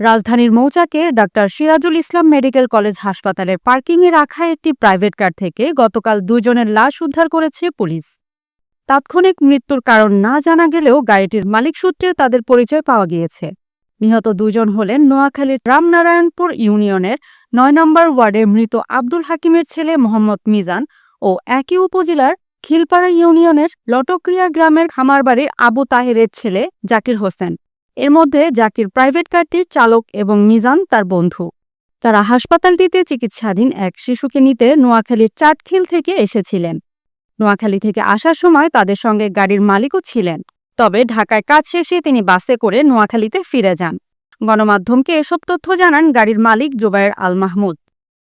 রাজধানীর মৌচাকে doctor Sirajul Islam medical college হাসপাতালের পার্কিংয়ে রাখা একটি প্রাইভেট কার থেকে গতকাল দুজনের লাশ উদ্ধার করেছে পুলিশ। তাৎক্ষণিক মৃত্যুর কারণ না জানা গেলেও গাড়িটির মালিক সূত্রে তাদের পরিচয় পাওয়া গিয়েছে। নিহত দুজন হলেন নোয়াখালীর রামনারায়ণপুর ইউনিয়নের নয় নম্বর ওয়ার্ডে মৃত আব্দুল হাকিমের ছেলে মোহাম্মদ মিজান ও একই উপজেলার খিলপাড়া ইউনিয়নের লটক্রিয়া গ্রামের খামারবাড়ির আবু তাহেরের ছেলে জাকির হোসেন। এর মধ্যে জাকির প্রাইভেট কারটির চালক এবং মিজান তার বন্ধু। তারা হাসপাতালটিতে চিকিৎসাধীন এক শিশুকে নিতে নোয়াখালীর চাটখিল থেকে এসেছিলেন। নোয়াখালী থেকে আসার সময় তাদের সঙ্গে গাড়ির মালিকও ছিলেন। তবে ঢাকায় কাজ শেষে তিনি বাসে করে নোয়াখালীতে ফিরে যান। গণমাধ্যমকে এসব তথ্য জানান গাড়ির মালিক জোবায়ের আল মাহমুদ।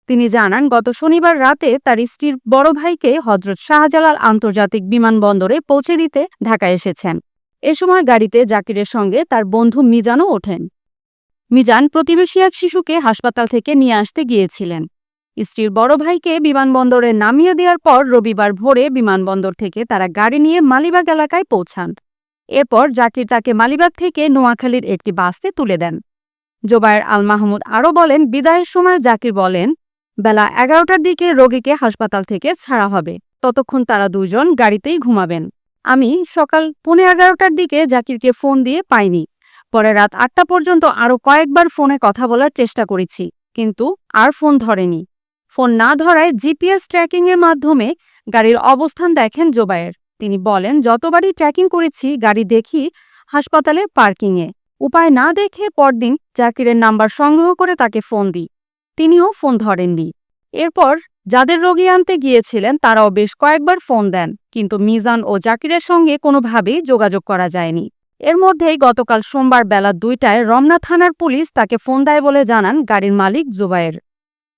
তিনি জানান, গত শনিবার রাতে তার স্ত্রীর বড় ভাইকে হজরত শাহজালাল আন্তর্জাতিক বিমানবন্দরে পৌঁছে দিতে ঢাকায় এসেছেন। এ সময় গাড়িতে জাকিরের সঙ্গে তার বন্ধু মিজানও ওঠেন। মিজান প্রতিবেশী এক শিশুকে হাসপাতাল থেকে নিয়ে আসতে গিয়েছিলেন। স্ত্রীর বড় ভাইকে বিমানবন্দরে নামিয়ে দেওয়ার পর রবিবার ভোরে বিমানবন্দর থেকে তারা গাড়ি নিয়ে মালিবাগ এলাকায় পৌঁছান। এরপর জাকির তাকে মালিবাগ থেকে নোয়াখালীর একটি বাসে তুলে দেন। জোবায়ের আল মাহমুদ আরও বলেন, বিদায়ের সময় জাকির বলেন, বেলা এগারোটার দিকে রোগীকে হাসপাতাল থেকে ছাড়া হবে। ততক্ষণ তারা দুজন গাড়িতেই ঘুমাবেন। আমি সকাল পৌনে এগারোটার দিকে জাকিরকে ফোন দিয়ে পাইনি। পরে রাত আটটা পর্যন্ত আরও কয়েকবার ফোনে কথা বলার চেষ্টা করেছি, কিন্তু আর ফোন ধরেনি। ফোন না ধরায় জিপিএস ট্র্যাকিংয়ের মাধ্যমে গাড়ির অবস্থান দেখেন জোবায়ের। তিনি বলেন, যতবারই ট্র্যাকিং করেছি, গাড়ি দেখি হাসপাতালের পার্কিংয়ে। উপায় না দেখে পরদিন জাকিরের নাম্বার সংগ্রহ করে তাকে ফোন দিই। তিনিও ফোন ধরেননি। এরপর যাদের রোগী আনতে গিয়েছিলেন, তারাও বেশ কয়েকবার ফোন দেন, কিন্তু মিজান ও জাকিরের সঙ্গে কোনোভাবেই যোগাযোগ করা যায়নি। এর মধ্যেই গতকাল সোমবার বেলা দুইটায় রমনা থানার পুলিশ তাকে ফোন দেয় বলে জানান গাড়ির মালিক জুবায়ের।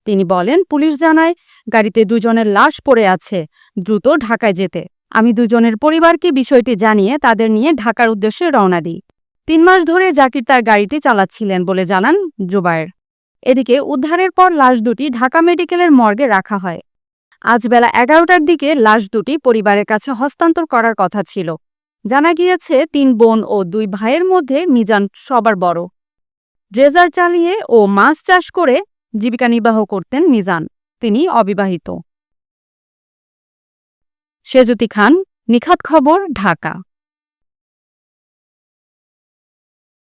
তিনি বলেন, পুলিশ জানায়, গাড়িতে দুজনের লাশ পড়ে আছে, দ্রুত ঢাকায় যেতে। আমি দুজনের পরিবারকে বিষয়টি জানিয়ে তাদের নিয়ে ঢাকার উদ্দেশ্যে রওনা দিই। তিন মাস ধরে জাকির তার গাড়িটি চালাচ্ছিলেন বলে জানান জুবায়ের। এদিকে উদ্ধারের পর লাশ দুটি ঢাকা মেডিকেলের মর্গে রাখা হয়। আজ বেলা এগারোটার দিকে লাশ দুটি পরিবারের কাছে হস্তান্তর করার কথা ছিল। জানা গিয়েছে, তিন বোন ও দুই ভাইয়ের মধ্যে মিজান সবার বড়। ড্রেজার চালিয়ে ও মাছ চাষ করে জীবিকা নির্বাহ করতেন মিজান। তিনি অবিবাহিত। সেজুতি খান, নিখাত খবর, ঢাকা।